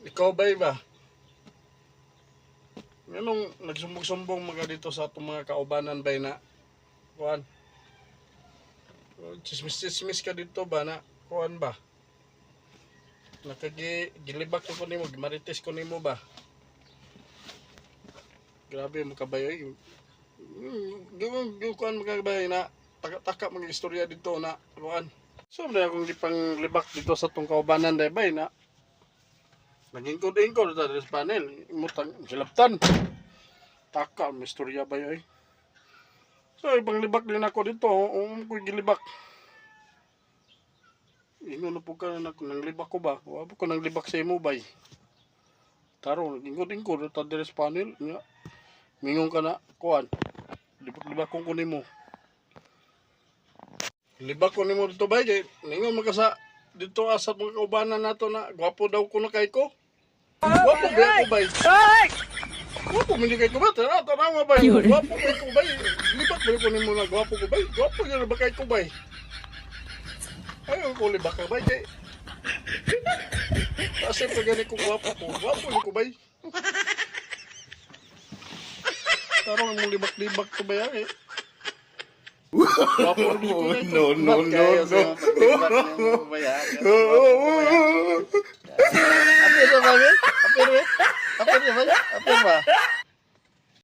Ikaw ba ba? Ganong nagsumbong-sumbong mga dito sa atong mga kaubanan ba na? Kuan. Chismis-chismis ka dito ba na? Kuan ba? Nakagi gilibak ko nimo, marites ko nimo ba? Grabe mo kabayo. Gawang kuan mga kabayo na taka-taka mga istorya dito na kuan. So, na akong gipang libak dito sa tong kaubanan bay na Naging kod-ingkod sa sa panel. Imutang silaptan. Taka, may istorya ba yun? So, ibang libak din ako dito. Um, ko gilibak. Ingo na po ka na ako nang libak ko ba? Wala ko nang libak sa imo ba? Taro, naging kod-ingkod sa sa panel. Nga. Mingon ka na, kuan. Libak-libak kong kunin mo. Libak ko nimo dito ba? Kay, ningon mo ka sa dito asat mga kaubanan nato na gwapo daw ko na kay ko. Gwapo ba ako ba? Gwapo mo kay ko ba? Tara, tara mo ba? Gwapo kay ko ba? Libak ba ko nimo na gwapo ko ba? Gwapo yun ba kay ko ba? Ayaw ko libak ka ba? Kay kasi pag gani ko gwapo ko, gwapo yun ko ba? Tara mo libak-libak ko ba yan eh? No, no, no, Kaya no. Ba? Apir ba? Apir ba? Apir ba?